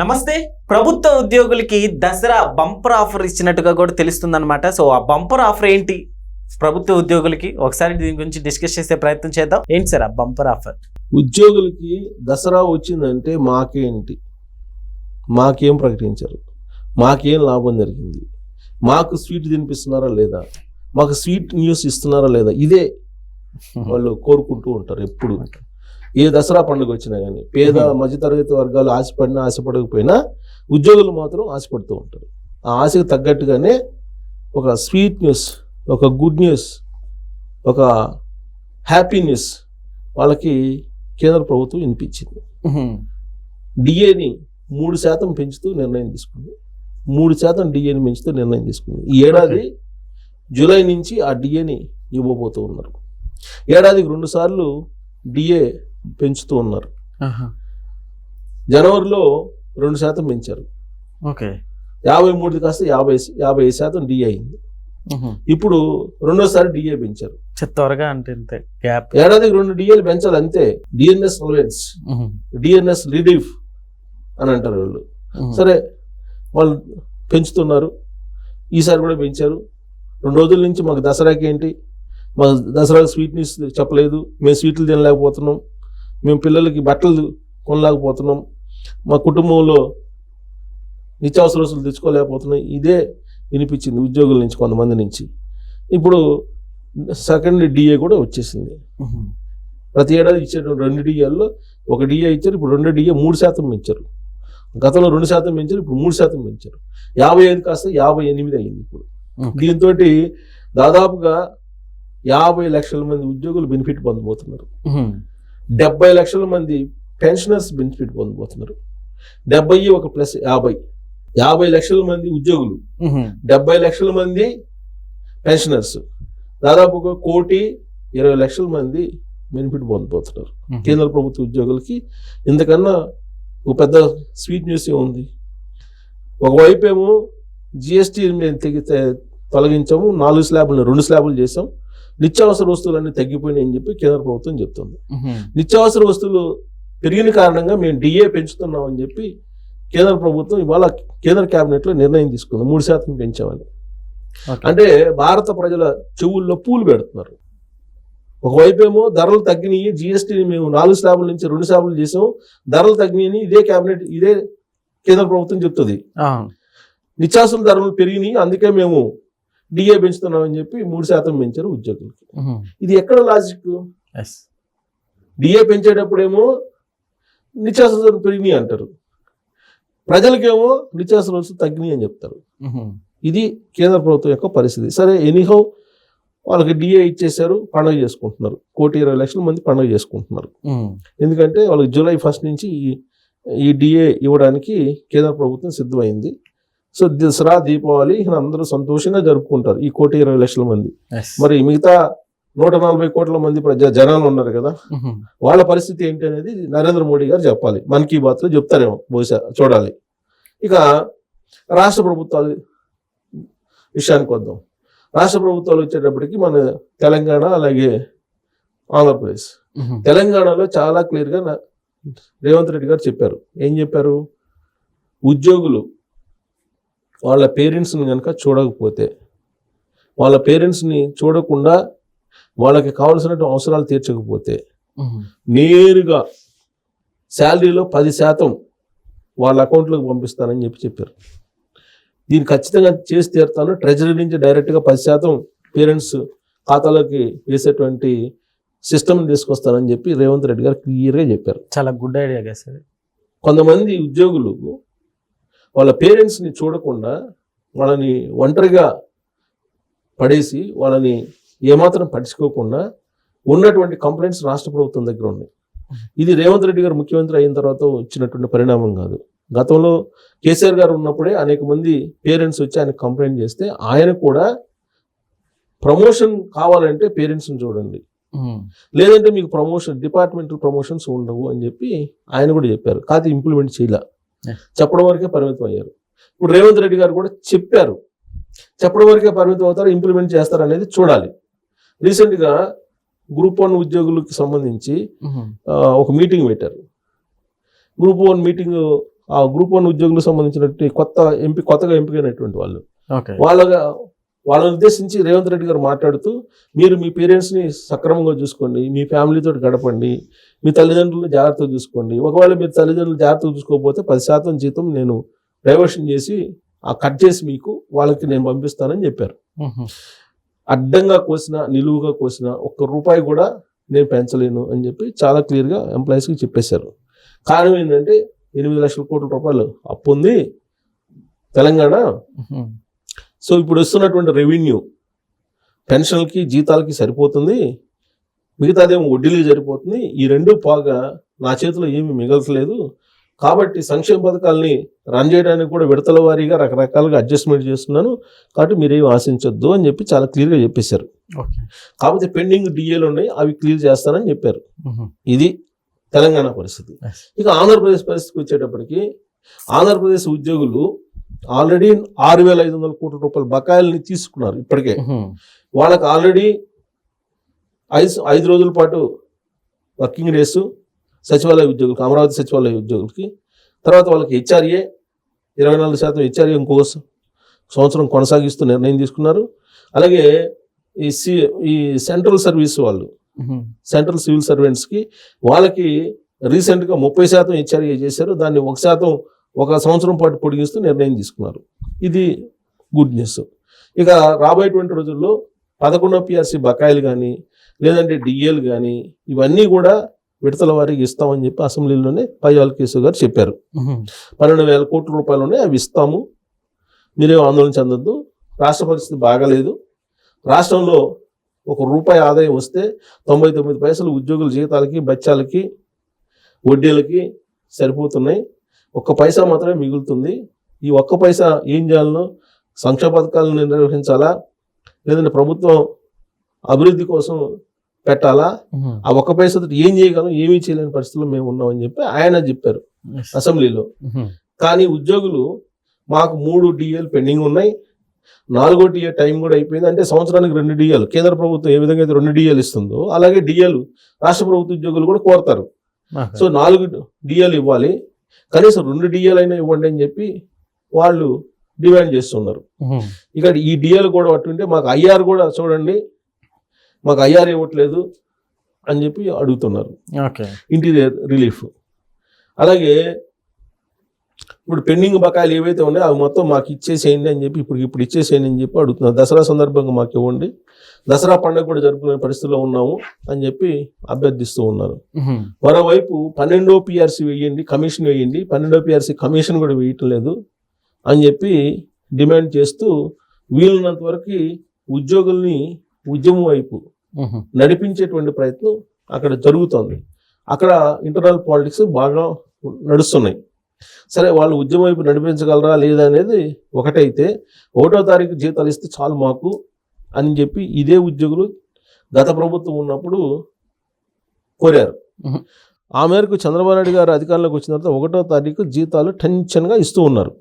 నమస్తే. ప్రభుత్వ ఉద్యోగులకి దసరా బంపర్ ఆఫర్ ఇచ్చినట్టుగా కూడా తెలుస్తుందన్నమాట. సో ఆ బంపర్ ఆఫర్ ఏంటి? ప్రభుత్వ ఉద్యోగులకి ఒకసారి దీని గురించి డిస్కస్ చేసే ప్రయత్నం చేద్దాం. ఏంటి సార్ ఆ బంపర్ ఆఫర్? ఉద్యోగులకి దసరా వచ్చిందంటే మాకేంటి? మాకేం ప్రకటించారు. మాకేం లాభం జరిగింది? మాకు స్వీట్ తినిపిస్తున్నారా లేదా? మాకు స్వీట్ న్యూస్ ఇస్తున్నారా లేదా? ఇదే వాళ్ళు కోరుకుంటూ ఉంటారు ఎప్పుడు. ఏ దసరా పండుగ వచ్చినా కానీ పేద మధ్యతరగతి వర్గాలు ఆశపడినా ఆశపడకపోయినా ఉద్యోగులు మాత్రం ఆశపడుతూ ఉంటారు. ఆ ఆశకు తగ్గట్టుగానే ఒక స్వీట్ న్యూస్ ఒక గుడ్ న్యూస్ ఒక హ్యాపీ న్యూస్ వాళ్ళకి కేంద్ర ప్రభుత్వం వినిపించింది. డిఏని మూడు శాతం పెంచుతూ నిర్ణయం తీసుకుంది. మూడు శాతం డిఏని పెంచుతూ నిర్ణయం తీసుకుంది. ఈ ఏడాది జూలై నుంచి ఆ డిఏని ఇవ్వబోతూ ఉన్నారు. ఏడాదికి రెండు సార్లు డిఏ పెంచుతూ ఉన్నారు. జనవరిలో రెండు శాతం పెంచారు. ఓకే. యాభై మూడు కాస్త యాభై యాభై ఐదు శాతం డిఏ అయింది. ఇప్పుడు రెండోసారి డిఏ పెంచారు. త్వరగా అంటే గ్యాప్. ఏడాదికి రెండు డిఏలు పెంచాలి అంతే. డిఎన్ఎస్ అలవెన్స్ డిఎన్ఎస్ రిలీఫ్ అని అంటారు వాళ్ళు. సరే వాళ్ళు పెంచుతున్నారు. ఈసారి కూడా పెంచారు. రెండు రోజుల నుంచి మాకు దసరాకి ఏంటి? మా దసరాకి స్వీట్నెస్ చెప్పలేదు. మేము స్వీట్లు తినలేకపోతున్నాం. మేము పిల్లలకి బట్టలు కొనలేకపోతున్నాం. మా కుటుంబంలో నిత్యావసర వస్తువులు తెచ్చుకోలేకపోతున్నాం ఇదే వినిపించింది ఉద్యోగుల నుంచి కొంతమంది నుంచి. ఇప్పుడు సెకండ్ డిఏ కూడా వచ్చేసింది. ప్రతి ఏడాది ఇచ్చేటువంటి రెండు డిఏల్లో ఒక డిఏ ఇచ్చారు ఇప్పుడు రెండు డిఏ మూడు శాతం పెంచారు. గతంలో రెండు శాతం పెంచారు ఇప్పుడు మూడు శాతం పెంచారు. యాభై ఐదు కాస్త యాభై ఎనిమిది అయింది ఇప్పుడు. దీంతో దాదాపుగా యాభై లక్షల మంది ఉద్యోగులు బెనిఫిట్ పొందబోతున్నారు. డెబ్బై లక్షల మంది పెన్షనర్స్ బెనిఫిట్ పొందబోతున్నారు. డెబ్బై ఒక ప్లస్ యాభై. యాభై లక్షల మంది ఉద్యోగులు. డెబ్బై లక్షల మంది పెన్షనర్స్. దాదాపుగా కోటి ఇరవై లక్షల మంది బెనిఫిట్ పొందబోతున్నారు. కేంద్ర ప్రభుత్వ ఉద్యోగులకి. ఇంతకన్నా ఒక పెద్ద స్వీట్ న్యూస్ ఉంది. ఒకవైపు ఏమో జిఎస్టీ తొలగించాము నాలుగు స్లాబులు రెండు స్లాబులు చేసాం నిత్యావసర వస్తువులన్నీ తగ్గిపోయినాయి అని చెప్పి కేంద్ర ప్రభుత్వం చెప్తుంది. నిత్యావసర వస్తువులు పెరిగిన కారణంగా మేము డిఏ పెంచుతున్నాం అని చెప్పి కేంద్ర ప్రభుత్వం ఇవాళ కేంద్ర కేబినెట్లో నిర్ణయం తీసుకుంది. మూడు శాతం పెంచామని. అంటే భారత ప్రజల చెవుల్లో పూలు పెడుతున్నారు. ఒకవైపు ఏమో ధరలు తగ్గినాయి జిఎస్టీని మేము నాలుగు స్లాబుల నుంచి రెండు స్లాబులు చేసాం ధరలు తగ్గినాయని ఇదే కేబినెట్ ఇదే కేంద్ర ప్రభుత్వం చెప్తుంది. నిత్యావసర ధరలు పెరిగినాయి అందుకే మేము డిఏ పెంచుతున్నామని చెప్పి మూడు శాతం పెంచారు ఉద్యోగులకి. ఇది ఎక్కడ లాజిక్? డిఏ పెంచేటప్పుడేమో నిత్యావసర ధరలు పెరిగినాయి అంటారు. ప్రజలకేమో నిత్యావసర వస్తువులు తగ్గినాయి అని చెప్తారు. ఇది కేంద్ర ప్రభుత్వం యొక్క పరిస్థితి. సరే ఎనీహౌ వాళ్ళకి డిఏ ఇచ్చేశారు పండుగ చేసుకుంటున్నారు. కోటి ఇరవై లక్షల మంది పండుగ చేసుకుంటున్నారు. ఎందుకంటే వాళ్ళకి జూలై ఫస్ట్ నుంచి ఈ- ఈ డిఏ ఇవ్వడానికి కేంద్ర ప్రభుత్వం సిద్ధమైంది. సో దసరా దీపావళి అందరూ సంతోషంగా జరుపుకుంటారు ఈ కోటి ఇరవై లక్షల మంది. మరి మిగతా నూట నలభై కోట్ల మంది ప్రజా జనాలు ఉన్నారు కదా వాళ్ళ పరిస్థితి ఏంటి అనేది నరేంద్ర మోడీ గారు చెప్పాలి. మన్ కీ బాత్లో చెప్తారేమో బహుశా చూడాలి. ఇక రాష్ట్ర ప్రభుత్వాలు విషయానికి వద్దాం. రాష్ట్ర ప్రభుత్వాలు వచ్చేటప్పటికి మన తెలంగాణ అలాగే ఆంధ్రప్రదేశ్. తెలంగాణలో చాలా క్లియర్గా రేవంత్ రెడ్డి గారు చెప్పారు. ఏం చెప్పారు? ఉద్యోగులు వాళ్ళ పేరెంట్స్ని కనుక చూడకపోతే వాళ్ళ పేరెంట్స్ని చూడకుండా వాళ్ళకి కావాల్సిన అవసరాలు తీర్చకపోతే నేరుగా శాలరీలో పది శాతం వాళ్ళ అకౌంట్లోకి పంపిస్తానని చెప్పి చెప్పారు. దీన్ని ఖచ్చితంగా చేసి తీరుతాను. ట్రెజరీ నుంచి డైరెక్ట్గా పది శాతం పేరెంట్స్ ఖాతాలోకి వేసేటువంటి సిస్టమ్ తీసుకొస్తానని చెప్పి రేవంత్ రెడ్డి గారు క్లియర్గా చెప్పారు. చాలా గుడ్ ఐడియా కదా సార్. కొంతమంది ఉద్యోగులు వాళ్ళ పేరెంట్స్ని చూడకుండా వాళ్ళని ఒంటరిగా పడేసి వాళ్ళని ఏమాత్రం పట్టించుకోకుండా ఉన్నటువంటి కంప్లైంట్స్ రాష్ట్ర ప్రభుత్వం దగ్గర ఉన్నాయి. ఇది రేవంత్ రెడ్డి గారు ముఖ్యమంత్రి అయిన తర్వాత వచ్చినటువంటి పరిణామం కాదు. గతంలో కేసీఆర్ గారు ఉన్నప్పుడే అనేక మంది పేరెంట్స్ వచ్చి ఆయన కంప్లైంట్ చేస్తే ఆయన కూడా ప్రమోషన్ కావాలంటే పేరెంట్స్ని చూడండి. లేదంటే మీకు ప్రమోషన్ డిపార్ట్మెంటల్ ప్రమోషన్స్ ఉండవు అని చెప్పి ఆయన కూడా చెప్పారు. కాదు ఇంప్లిమెంట్ చేయలే. చెప్పడం వరకే పరిమితం అయ్యారు. ఇప్పుడు రేవంత్ రెడ్డి గారు కూడా చెప్పారు. చెప్పడం వరకే పరిమితం అవుతారు ఇంప్లిమెంట్ చేస్తారు అనేది చూడాలి. రీసెంట్గా గ్రూప్ వన్ ఉద్యోగులకు సంబంధించి ఆ, ఒక మీటింగ్ పెట్టారు. గ్రూప్ వన్ మీటింగ్ ఆ గ్రూప్ వన్ ఉద్యోగులకు సంబంధించినటువంటి కొత్త ఎంపీ కొత్తగా ఎంపికైనటువంటి వాళ్ళు. వాళ్ళగా వాళ్ళని ఉద్దేశించి రేవంత్ రెడ్డి గారు మాట్లాడుతూ మీరు మీ పేరెంట్స్ని సక్రమంగా చూసుకోండి మీ ఫ్యామిలీతో గడపండి మీ తల్లిదండ్రులను జాగ్రత్తగా చూసుకోండి. ఒకవేళ మీరు తల్లిదండ్రులు జాగ్రత్తగా చూసుకోకపోతే పది శాతం జీతం నేను డైవర్షన్ చేసి ఆ కట్ చేసి మీకు వాళ్ళకి నేను పంపిస్తానని చెప్పారు. అడ్డంగా కోసిన నిలువుగా కోసిన ఒక్క రూపాయి కూడా నేను పెంచలేను అని చెప్పి చాలా క్లియర్గా ఎంప్లాయీస్కి చెప్పేశారు. కారణం ఏంటంటే ఎనిమిది లక్షల కోట్ల రూపాయలు అప్పు ఉంది తెలంగాణ సో ఇప్పుడు వస్తున్నటువంటి రెవెన్యూ పెన్షన్లకి జీతాలకి సరిపోతుంది. మిగతాదేమో వడ్డీలకి సరిపోతుంది. ఈ రెండు పోగా నా చేతిలో ఏమీ మిగలట్లేదు కాబట్టి సంక్షేమ పథకాలని రన్ చేయడానికి కూడా విడతల వారీగా రకరకాలుగా అడ్జస్ట్మెంట్ చేస్తున్నాను. కాబట్టి మీరేం ఆశించొద్దు అని చెప్పి చాలా క్లియర్గా చెప్పేశారు. కాకపోతే పెండింగ్ డిఏలు ఉన్నాయి. అవి క్లియర్ చేస్తానని చెప్పారు. ఇది తెలంగాణ పరిస్థితి. ఇక ఆంధ్రప్రదేశ్ పరిస్థితికి వచ్చేటప్పటికి ఆంధ్రప్రదేశ్ ఉద్యోగులు ఆల్రెడీ ఆరు వేల ఐదు వందల కోట్ల రూపాయల బకాయిల్ని తీసుకున్నారు ఇప్పటికే. వాళ్ళకి ఆల్రెడీ ఐదు ఐదు రోజుల పాటు వర్కింగ్ డేస్ సచివాలయ ఉద్యోగులకు అమరావతి సచివాలయ ఉద్యోగులకి తర్వాత వాళ్ళకి హెచ్ఆర్ఏ ఇరవై నాలుగు శాతం హెచ్ఆర్ఏ ఇంకో సంవత్సరం కొనసాగిస్తూ నిర్ణయం తీసుకున్నారు. అలాగే ఈ సి ఈ సెంట్రల్ సర్వీస్ వాళ్ళు సెంట్రల్ సివిల్ సర్వెంట్స్కి వాళ్ళకి రీసెంట్గా ముప్పై శాతం హెచ్ఆర్ఏ చేశారు. దాన్ని ఒక శాతం ఒక సంవత్సరం పాటు పొడిగిస్తూ నిర్ణయం తీసుకున్నారు. ఇది గుడ్ న్యూస్. ఇక రాబోయేటువంటి రోజుల్లో పదకొండో పిఆర్సీ బకాయిలు కానీ లేదంటే డిఏలు కానీ ఇవన్నీ కూడా విడతల వారికి ఇస్తామని చెప్పి అసెంబ్లీలోనే పయ్యాల కేసు గారు చెప్పారు. పన్నెండు వేల కోట్ల రూపాయలు ఉన్నాయి అవి ఇస్తాము. మీరేం ఆందోళన చెందొద్దు. రాష్ట్ర పరిస్థితి బాగాలేదు. రాష్ట్రంలో ఒక రూపాయి ఆదాయం వస్తే తొంభై తొమ్మిది పైసలు ఉద్యోగుల జీతాలకి బచ్చాలకి వడ్డీలకి సరిపోతున్నాయి. ఒక్క పైసా మాత్రమే మిగులుతుంది. ఈ ఒక్క పైసా ఏం చేయాలనో సంక్షేమ పథకాలను నిర్వహించాలా? లేదంటే ప్రభుత్వం అభివృద్ధి కోసం పెట్టాలా? ఆ ఒక్క పైసతో ఏం చేయగలం ఏమీ చేయలేని పరిస్థితుల్లో మేము ఉన్నామని చెప్పి ఆయన చెప్పారు అసెంబ్లీలో. కానీ ఉద్యోగులు మాకు మూడు డిఏలు పెండింగ్ ఉన్నాయి. నాలుగో డిఏ టైం కూడా అయిపోయింది. అంటే సంవత్సరానికి రెండు డిఏలు. కేంద్ర ప్రభుత్వం ఏ విధంగా అయితే రెండు డిఏలు ఇస్తుందో అలాగే డిఏలు రాష్ట్ర ప్రభుత్వ ఉద్యోగులు కూడా కోరతారు. సో నాలుగు డిఏలు ఇవ్వాలి. కనీసం రెండు డిఏలు అయినా ఇవ్వండి అని చెప్పి వాళ్ళు డిమాండ్ చేస్తున్నారు. ఇక ఈ డిఏలు కూడా అట్టుంటే మాకు ఐఆర్ కూడా చూడండి మాకు ఐఆర్ ఇవ్వట్లేదు అని చెప్పి అడుగుతున్నారు. Interior relief. అలాగే ఇప్పుడు పెండింగ్ బకాయిలు ఏవైతే ఉన్నాయో అవి మొత్తం మాకు ఇచ్చేసేయండి అని చెప్పి ఇప్పుడు ఇప్పుడు ఇచ్చేసేయండి అని చెప్పి అడుగుతున్నారు దసరా సందర్భంగా మాకు ఇవ్వండి. దసరా పండుగ కూడా జరుపుకునే పరిస్థితిలో ఉన్నాము అని చెప్పి అభ్యర్థిస్తూ ఉన్నారు. మరోవైపు పన్నెండో పిఆర్సీ వేయండి కమిషన్ వేయండి. పన్నెండో పిఆర్సీ కమిషన్ కూడా వేయటం లేదు అని చెప్పి డిమాండ్ చేస్తూ వీలున్నంత వరకు ఉద్యోగుల్ని ఉద్యమం వైపు నడిపించేటువంటి ప్రయత్నం అక్కడ జరుగుతోంది. అక్కడ ఇంటర్నల్ పాలిటిక్స్ బాగా నడుస్తున్నాయి. సరే వాళ్ళు ఉద్యమం వైపు నడిపించగలరా లేదా అనేది ఒకటైతే ఒకటో తారీఖు జీతాలు ఇస్తే చాలు మాకు అని చెప్పి ఇదే ఉద్యోగులు గత ప్రభుత్వం ఉన్నప్పుడు కోరారు. ఆ మేరకు చంద్రబాబు నాయుడు గారు అధికారంలోకి వచ్చిన తర్వాత ఒకటో తారీఖు జీతాలు టెన్షన్గా ఇస్తూ ఉన్నారు.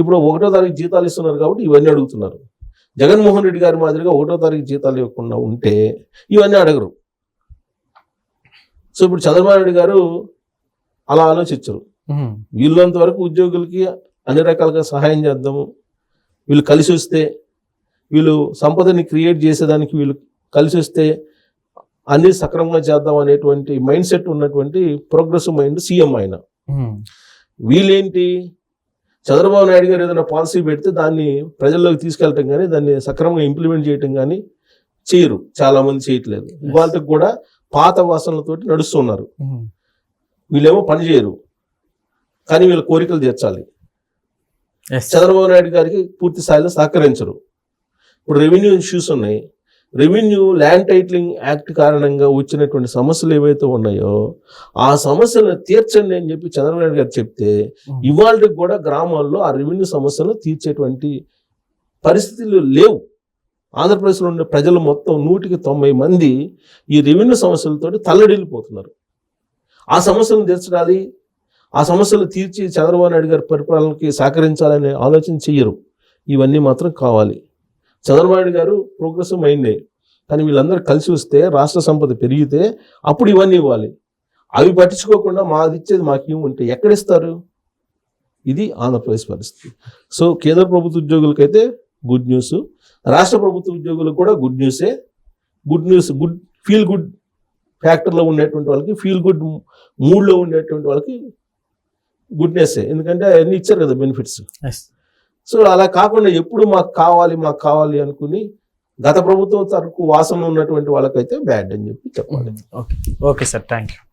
ఇప్పుడు ఒకటో తారీఖు జీతాలు ఇస్తున్నారు కాబట్టి ఇవన్నీ అడుగుతున్నారు. జగన్మోహన్ రెడ్డి గారి మాదిరిగా ఒకటో తారీఖు జీతాలు ఇవ్వకుండా ఉంటే ఇవన్నీ అడగరు. సో ఇప్పుడు చంద్రబాబు నాయుడు గారు అలా ఆలోచించరు. వీళ్ళంత వరకు ఉద్యోగులకి అన్ని రకాలుగా సహాయం చేద్దాము. వీళ్ళు కలిసి వస్తే వీళ్ళు సంపదని క్రియేట్ చేసేదానికి వీళ్ళు కలిసి వస్తే అన్ని సక్రమంగా చేద్దాం అనేటువంటి మైండ్ సెట్ ఉన్నటువంటి ప్రోగ్రెసివ్ మైండ్ సీఎం ఆయన. వీళ్ళేంటి? చంద్రబాబు నాయుడు గారు ఏదైనా పాలసీ పెడితే దాన్ని ప్రజల్లోకి తీసుకెళ్ళటం కానీ దాన్ని సక్రమంగా ఇంప్లిమెంట్ చేయటం కానీ చేయరు. చాలా మంది చేయట్లేదు ఇవాళకి కూడా పాత వాసనలతోటి నడుస్తున్నారు. వీళ్ళేమో పని చేయరు. కానీ వీళ్ళ కోరికలు తీర్చాలి. చంద్రబాబు నాయుడు గారికి పూర్తి స్థాయిలో సహకరించరు. ఇప్పుడు రెవెన్యూ ఇష్యూస్ ఉన్నాయి. రెవెన్యూ ల్యాండ్ టైటిలింగ్ యాక్ట్ కారణంగా వచ్చినటువంటి సమస్యలు ఏవైతే ఉన్నాయో ఆ సమస్యలను తీర్చండి అని చెప్పి చంద్రబాబు నాయుడు గారు చెప్తే ఇవాళకి కూడా గ్రామాల్లో ఆ రెవెన్యూ సమస్యలను తీర్చేటువంటి పరిస్థితులు లేవు. ఆంధ్రప్రదేశ్లో ఉండే ప్రజలు మొత్తం నూటికి తొంభై మంది ఈ రెవెన్యూ సమస్యలతోటి తల్లడిల్లిపోతున్నారు. ఆ సమస్యలను తీర్చడాలి ఆ సమస్యలు తీర్చి చంద్రబాబు నాయుడు గారి పరిపాలనకి సహకరించాలనే ఆలోచన చెయ్యరు ఇవన్నీ మాత్రం కావాలి. చంద్రబాబు నాయుడు గారు ప్రోగ్రెసివ్ మైండే. కానీ వీళ్ళందరూ కలిసి వస్తే రాష్ట్ర సంపద పెరిగితే అప్పుడు ఇవన్నీ ఇవ్వాలి. అవి పట్టించుకోకుండా మాది ఇచ్చేది మాకు ఇవ్వంటే ఎక్కడిస్తారు? ఇది ఆంధ్రప్రదేశ్ పరిస్థితి. సో కేంద్ర ప్రభుత్వ ఉద్యోగులకైతే గుడ్ న్యూస్. రాష్ట్ర ప్రభుత్వ ఉద్యోగులకు కూడా good న్యూసే. Good news good feel good ఫ్యాక్టర్లో ఉండేటువంటి వాళ్ళకి ఫీల్ గుడ్ మూడ్లో ఉండేటువంటి వాళ్ళకి గుడ్నెస్సే ఎందుకంటే అవన్నీ ఇచ్చారు కదా బెనిఫిట్స్ సో అలా కాకుండా ఎప్పుడు మాకు కావాలి మాకు కావాలి అనుకుని గత ప్రభుత్వం తరకు వాసన ఉన్నటువంటి వాళ్ళకైతే బ్యాడ్ అని చెప్పి చెప్పాలి. Okay okay sir thank you